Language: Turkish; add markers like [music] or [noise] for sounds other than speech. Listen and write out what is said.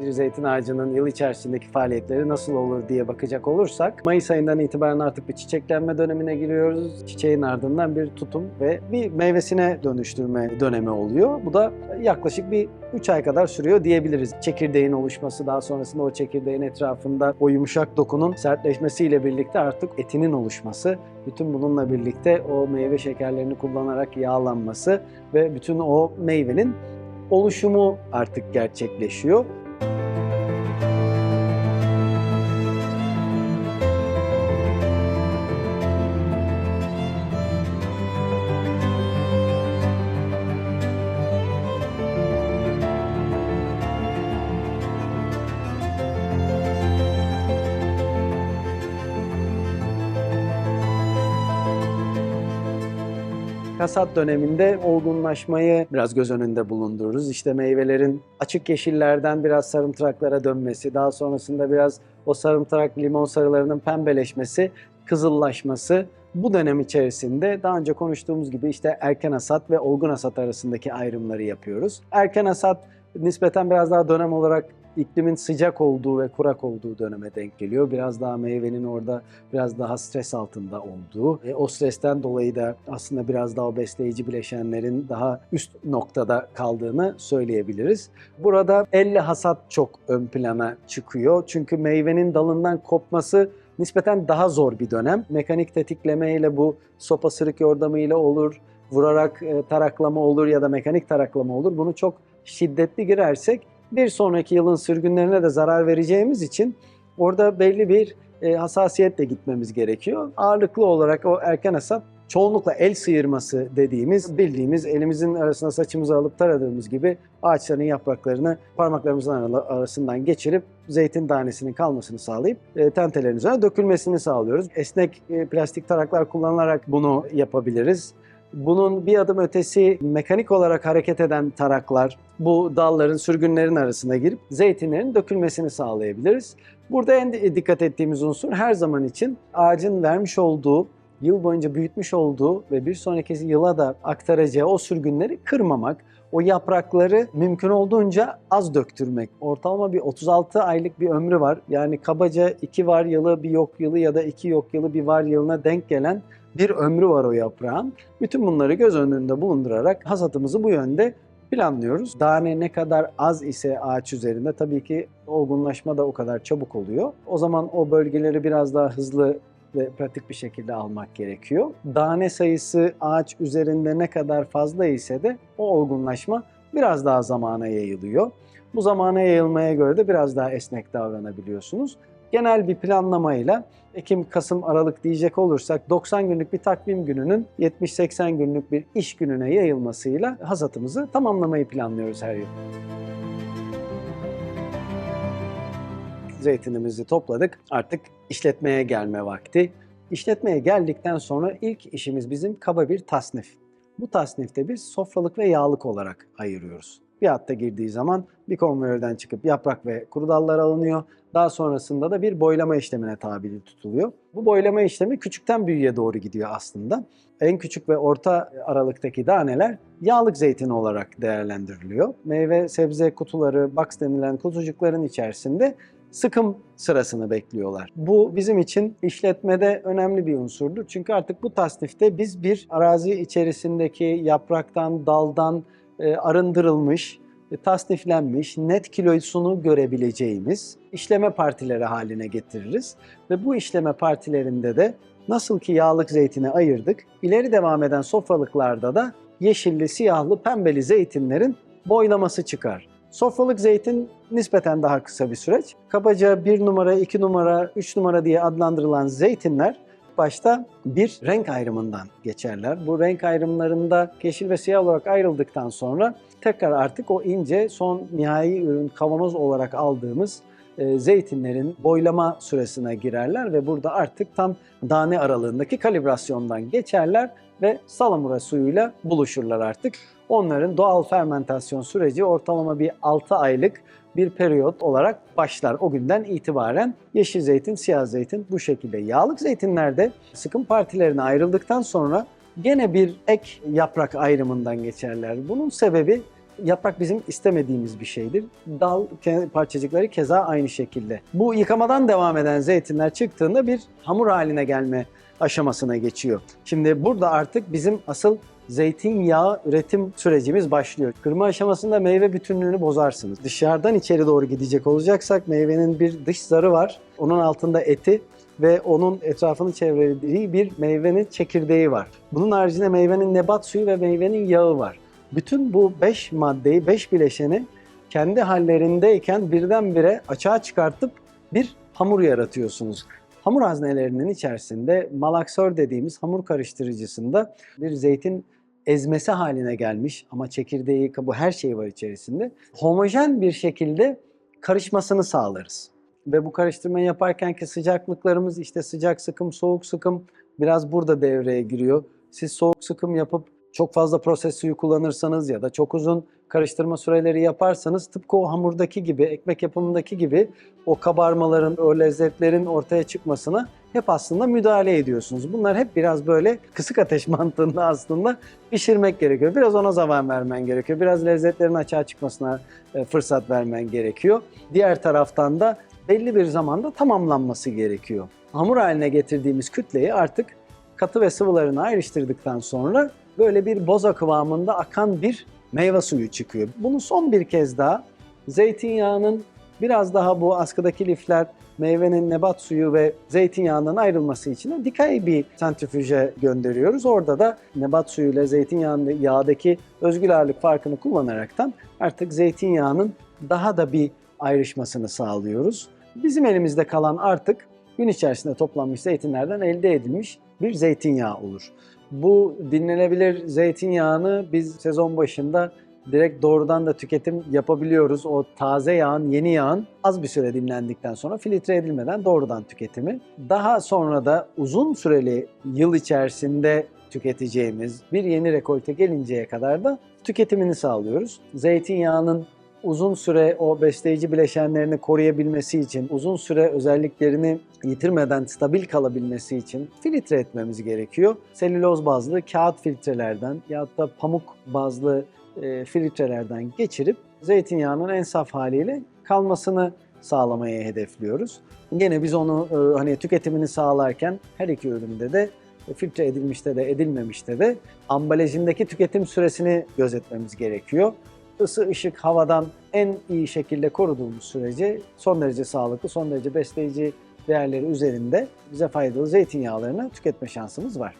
bir zeytin ağacının yıl içerisindeki faaliyetleri nasıl olur diye bakacak olursak Mayıs ayından itibaren artık bir çiçeklenme dönemine giriyoruz. Çiçeğin ardından bir tutum ve bir meyvesine dönüştürme dönemi oluyor. Bu da yaklaşık bir 3 ay kadar sürüyor diyebiliriz. Çekirdeğin oluşması daha sonrasında o çekirdeğin etrafında o yumuşak dokunun sertleşmesiyle birlikte artık etinin oluşması, bütün bununla birlikte o meyve şekerlerini kullanarak yağlanması ve bütün o meyvenin oluşumu artık gerçekleşiyor. Kasat döneminde olgunlaşmayı biraz göz önünde bulundururuz. İşte meyvelerin açık yeşillerden biraz sarımtıraklara dönmesi, daha sonrasında biraz o sarımtırak limon sarılarının pembeleşmesi, kızıllaşması. Bu dönem içerisinde daha önce konuştuğumuz gibi işte erken hasat ve olgun hasat arasındaki ayrımları yapıyoruz. Erken hasat nispeten biraz daha dönem olarak iklimin sıcak olduğu ve kurak olduğu döneme denk geliyor. Biraz daha meyvenin orada biraz daha stres altında olduğu. E, o stresten dolayı da aslında biraz daha o besleyici bileşenlerin daha üst noktada kaldığını söyleyebiliriz. Burada elle hasat çok ön plana çıkıyor. Çünkü meyvenin dalından kopması nispeten daha zor bir dönem. Mekanik tetikleme ile bu sopa sırık yordamıyla olur, vurarak e, taraklama olur ya da mekanik taraklama olur. Bunu çok şiddetli girersek bir sonraki yılın sürgünlerine de zarar vereceğimiz için orada belli bir e, hassasiyetle gitmemiz gerekiyor. Ağırlıklı olarak o erken hasat çoğunlukla el sıyırması dediğimiz bildiğimiz elimizin arasına saçımızı alıp taradığımız gibi ağaçların yapraklarını parmaklarımızın ara- arasından geçirip zeytin tanesinin kalmasını sağlayıp e, tentelerin üzerine dökülmesini sağlıyoruz. Esnek e, plastik taraklar kullanılarak bunu yapabiliriz. Bunun bir adım ötesi mekanik olarak hareket eden taraklar bu dalların, sürgünlerin arasına girip zeytinlerin dökülmesini sağlayabiliriz. Burada en dikkat ettiğimiz unsur her zaman için ağacın vermiş olduğu, yıl boyunca büyütmüş olduğu ve bir sonraki yıla da aktaracağı o sürgünleri kırmamak. O yaprakları mümkün olduğunca az döktürmek. Ortalama bir 36 aylık bir ömrü var. Yani kabaca 2 var yılı, bir yok yılı ya da 2 yok yılı, bir var yılına denk gelen bir ömrü var o yaprağın. Bütün bunları göz önünde bulundurarak hasatımızı bu yönde planlıyoruz. Tane ne kadar az ise ağaç üzerinde tabii ki olgunlaşma da o kadar çabuk oluyor. O zaman o bölgeleri biraz daha hızlı ve pratik bir şekilde almak gerekiyor. Tane sayısı ağaç üzerinde ne kadar fazla ise de o olgunlaşma biraz daha zamana yayılıyor. Bu zamana yayılmaya göre de biraz daha esnek davranabiliyorsunuz. Genel bir planlamayla Ekim, Kasım, Aralık diyecek olursak 90 günlük bir takvim gününün 70-80 günlük bir iş gününe yayılmasıyla hasatımızı tamamlamayı planlıyoruz her yıl. Zeytinimizi topladık. Artık işletmeye gelme vakti. İşletmeye geldikten sonra ilk işimiz bizim kaba bir tasnif. Bu tasnifte biz sofralık ve yağlık olarak ayırıyoruz. Bir hatta girdiği zaman bir konveyörden çıkıp yaprak ve kuru dallar alınıyor. Daha sonrasında da bir boylama işlemine tabi tutuluyor. Bu boylama işlemi küçükten büyüğe doğru gidiyor aslında. En küçük ve orta aralıktaki daneler yağlık zeytini olarak değerlendiriliyor. Meyve sebze kutuları, box denilen kutucukların içerisinde sıkım sırasını bekliyorlar. Bu bizim için işletmede önemli bir unsurdur. Çünkü artık bu tasnifte biz bir arazi içerisindeki yapraktan, daldan arındırılmış, e, tasniflenmiş, net kilosunu görebileceğimiz işleme partileri haline getiririz. Ve bu işleme partilerinde de nasıl ki yağlık zeytini ayırdık, ileri devam eden sofralıklarda da yeşilli, siyahlı, pembeli zeytinlerin boylaması çıkar. Sofralık zeytin nispeten daha kısa bir süreç. Kabaca 1 numara, 2 numara, 3 numara diye adlandırılan zeytinler başta bir renk ayrımından geçerler. Bu renk ayrımlarında yeşil ve siyah olarak ayrıldıktan sonra tekrar artık o ince son nihai ürün kavanoz olarak aldığımız e, zeytinlerin boylama süresine girerler ve burada artık tam tane aralığındaki kalibrasyondan geçerler ve salamura suyuyla buluşurlar artık. Onların doğal fermentasyon süreci ortalama bir 6 aylık bir periyot olarak başlar. O günden itibaren yeşil zeytin, siyah zeytin bu şekilde. Yağlık zeytinlerde sıkım partilerine ayrıldıktan sonra gene bir ek yaprak ayrımından geçerler. Bunun sebebi Yaprak bizim istemediğimiz bir şeydir. Dal parçacıkları keza aynı şekilde. Bu yıkamadan devam eden zeytinler çıktığında bir hamur haline gelme aşamasına geçiyor. Şimdi burada artık bizim asıl zeytinyağı üretim sürecimiz başlıyor. Kırma aşamasında meyve bütünlüğünü bozarsınız. Dışarıdan içeri doğru gidecek olacaksak meyvenin bir dış zarı var. Onun altında eti ve onun etrafını çevrelediği bir meyvenin çekirdeği var. Bunun haricinde meyvenin nebat suyu ve meyvenin yağı var. Bütün bu 5 maddeyi, 5 bileşeni kendi hallerindeyken birdenbire açığa çıkartıp bir hamur yaratıyorsunuz. Hamur haznelerinin içerisinde malaksör dediğimiz hamur karıştırıcısında bir zeytin ezmesi haline gelmiş ama çekirdeği, kabuğu her şey var içerisinde. Homojen bir şekilde karışmasını sağlarız. Ve bu karıştırmayı yaparkenki sıcaklıklarımız işte sıcak sıkım, soğuk sıkım biraz burada devreye giriyor. Siz soğuk sıkım yapıp çok fazla proses suyu kullanırsanız ya da çok uzun karıştırma süreleri yaparsanız tıpkı o hamurdaki gibi, ekmek yapımındaki gibi o kabarmaların, o lezzetlerin ortaya çıkmasına hep aslında müdahale ediyorsunuz. Bunlar hep biraz böyle kısık ateş [laughs] mantığında aslında pişirmek gerekiyor. Biraz ona zaman vermen gerekiyor. Biraz lezzetlerin açığa çıkmasına e, fırsat vermen gerekiyor. Diğer taraftan da belli bir zamanda tamamlanması gerekiyor. Hamur haline getirdiğimiz kütleyi artık katı ve sıvılarını ayrıştırdıktan sonra böyle bir boza kıvamında akan bir meyve suyu çıkıyor. Bunu son bir kez daha zeytinyağının biraz daha bu askıdaki lifler meyvenin nebat suyu ve zeytinyağından ayrılması için dikey bir santrifüje gönderiyoruz. Orada da nebat suyu ile zeytinyağının yağdaki özgül ağırlık farkını kullanaraktan artık zeytinyağının daha da bir ayrışmasını sağlıyoruz. Bizim elimizde kalan artık gün içerisinde toplanmış zeytinlerden elde edilmiş bir zeytinyağı olur. Bu dinlenebilir zeytinyağını biz sezon başında direkt doğrudan da tüketim yapabiliyoruz. O taze yağın, yeni yağın az bir süre dinlendikten sonra filtre edilmeden doğrudan tüketimi. Daha sonra da uzun süreli yıl içerisinde tüketeceğimiz bir yeni rekolte gelinceye kadar da tüketimini sağlıyoruz. Zeytinyağının uzun süre o besleyici bileşenlerini koruyabilmesi için, uzun süre özelliklerini yitirmeden stabil kalabilmesi için filtre etmemiz gerekiyor. Selüloz bazlı kağıt filtrelerden ya da pamuk bazlı e, filtrelerden geçirip zeytinyağının en saf haliyle kalmasını sağlamayı hedefliyoruz. Yine biz onu e, hani tüketimini sağlarken her iki üründe de e, filtre edilmişte de edilmemişte de ambalajındaki tüketim süresini gözetmemiz gerekiyor. Isı, ışık, havadan en iyi şekilde koruduğumuz sürece son derece sağlıklı, son derece besleyici değerleri üzerinde bize faydalı zeytinyağlarını tüketme şansımız var.